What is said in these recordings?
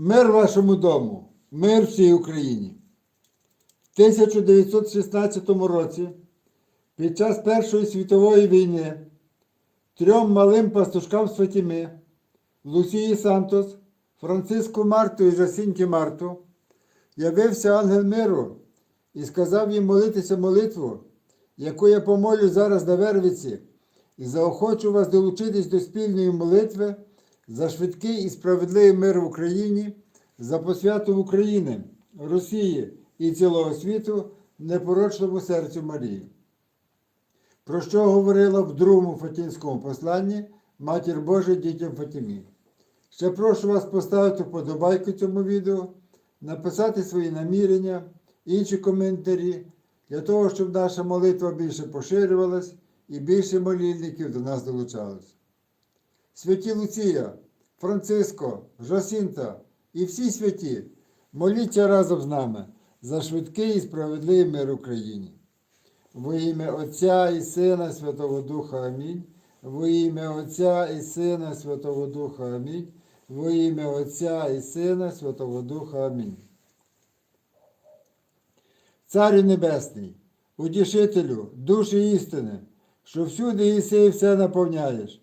Мир вашому дому, мир всій Україні. В 1916 році, під час Першої світової війни, трьом малим пастушкам з Фатіми, Лусії Сантос, Франциску Марту і Жасінті Марту, явився ангел миру і сказав їм молитися молитву, яку я помолю зараз на Вервиці, і заохочу вас долучитись до спільної молитви за швидкий і справедливий мир в Україні, за посвяту України, Росії і цілого світу непорочному серцю Марії. Про що говорила в другому Фатінському посланні Матір Божа дітям Фатімі. Ще прошу вас поставити вподобайку цьому відео, написати свої намірення, інші коментарі, для того, щоб наша молитва більше поширювалась і більше молільників до нас долучалось. Святі Луція, Франциско, Жосінта і всі святі, моліться разом з нами за швидкий і справедливий мир Україні. Во ім'я Отця і Сина Святого Духа Амінь. Во ім'я Отця і Сина Святого Духа Амінь. Во ім'я Отця і Сина Святого Духа Амінь. Царю Небесний, утішителю, душі істини, що всюди і все наповняєш,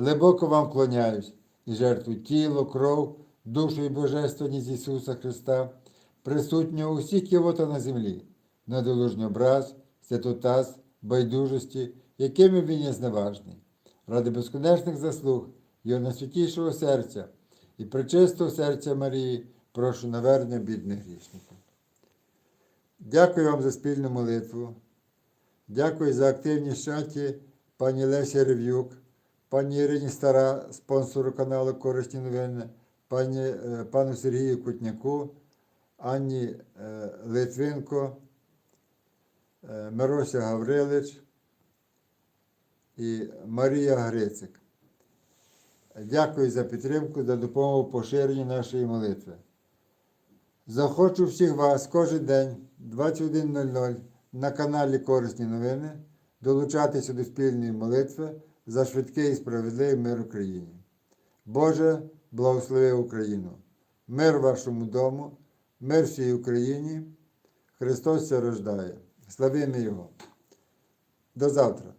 глибоко вам клоняюсь і жертву тіло, кров, душу і божественність Ісуса Христа, присутнього у всіх кивота на землі, недолужний образ, святотаз, байдужості, якими він є зневажний, ради безконечних заслуг Його найсвятішого серця і пречистого серця Марії, прошу навернення бідних грішників. Дякую вам за спільну молитву. Дякую за активність в чаті пані Лесі Рев'юк, пані Ірині Стара, спонсору каналу Корисні новини, пані, е, пану Сергію Кутняку, Анні е, Литвинко, е, Мирося Гаврилич і Марія Грицик. Дякую за підтримку, за допомогу в поширенні нашої молитви. Захочу всіх вас кожен день 21.00 на каналі Корисні новини долучатися до спільної молитви за швидкий і справедливий мир Україні. Боже, благослови Україну! мир вашому дому, мир всій Україні. Христос все рождає. Славимо Його. До завтра.